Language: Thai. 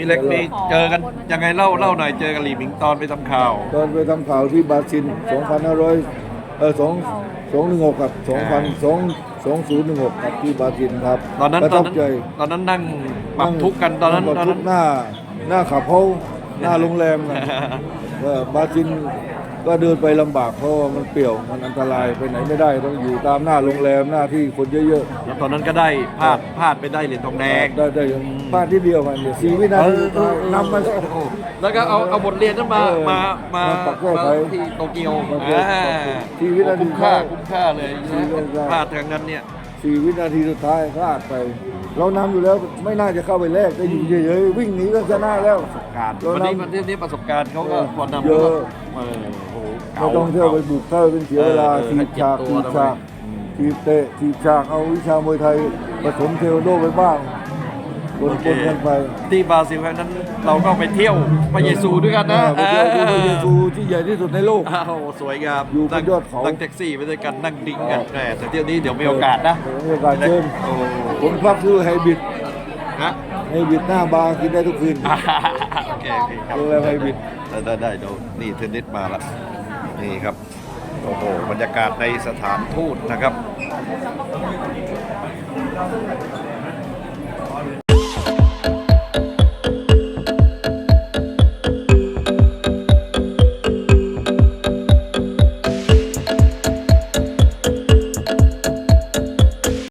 พี่เล็กนี่เจอกันยังไงเล่าเล่าหน่อยเจอกับหลีหมิงตอนไปทำข่าว ตอนไปทำข่าวที่บราซิล2,500เออ2 216ครับ2,000 2 2016ครับที่บราซิลครับตอนนั้นประตอทันบนั้นใจตอนนั้นนั่งปรับทุกข์กันตอนนั้นปตรัอบนทุนั้กนข์หน้าหน้าขับเขาหน้าโรงแรมนะเออบราซิล ก็เดินไปลำบากเพราะว่ามันเปลี่ยวมันอันตรายไปไหนไม่ได้ต้องอยู่ตามหน้าโรงแรมหน้าที่คนเยอะแล้วตอนนั้นก็ได้พลาดพลาดไปได้เหรียญทองแดงๆได้ได้พลาดที่เดียวมันเนี่ยสี่วินาทีสุดท้ายนำมาโอ้โหแล้วก็เอาเอาบทเรียนนั้นมาเออมามามาปรับแก้ไขมาที่โตเกียวมาแก้อ่าที่วินาทีคุ้มค่าคุ้มค่าเลยที่วินาทีพลาดทางนั้นเนี่ย สี่วินาทีสุดท้ายพลาดไป เรานำอยู่แล้วไม่น่าจะเข้าไปแลกได้อยู่เฉยๆวิ่งหนีก็ชนะแล้วการเราวันนี้นำวันนี้นี่ประสบการณ์เขาก็พอนำเยอะแล้วก็เออโอ้โหไม่ต้องเที่ยวไปบุกเข้าเป็นเสียเวลาเออทีบฉากให้ทีเจ็บตัวบฉากทำไม ทีบเตะทีบฉากเอาวิชามวยไทยผสมเทควันโดไปบ้าง ปนโอเคๆกันไปที่บราซิลครั้งนั้น เราก็ไปเที่ยวพระเยซูด้วยกันนะไปเที่ยวดูพระเยซูที่ใหญ่ที่สุดในโลก อ้าวสวยงามอยู่บนนั่งยอดเขานั่งแท็กซี่ไปด้วยกันนั่งดิ้งกันแหมแต่เที่ยวนี้เดี๋ยวมีโอกาสนะมีโอกาสเชิญโอ้ผมพักซื้อไฮบริดนะไฮบริดหน้าบาร์กินได้ทุกคืนโอเคโอเคครับโรงแรมไฮบริดได้ได้ได้เดี๋ยวนี่เทนนิสมาละนี่ครับโอ้โหบรรยากาศในสถานทูตนะครับ